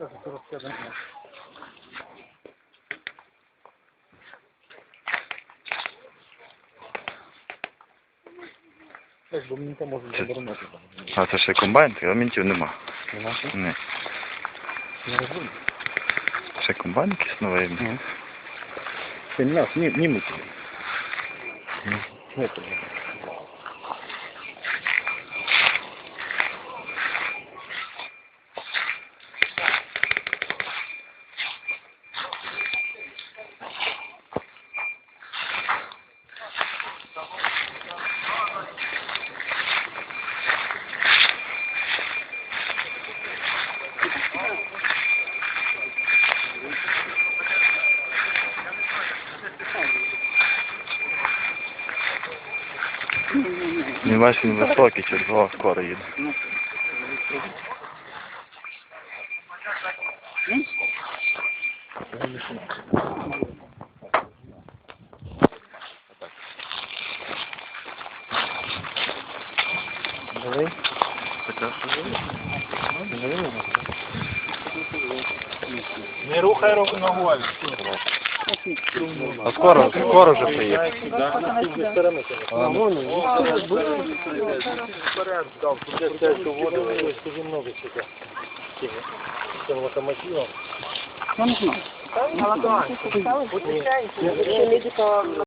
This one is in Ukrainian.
Сразу 45 минут. Ось, бо мені там можуть Це- заборонити. А це ще комбайн, елементів нема. Нема? Ні. Не розумію. Ще комбайн якийсь новий. Ну. Це не нас, ні, ні ми тебе. Ну. Не тебе. Він бачиш, він високий, через два скоро їде. Давай. Не рухай руку ногою. А скоро, скоро вже. Я не знаю.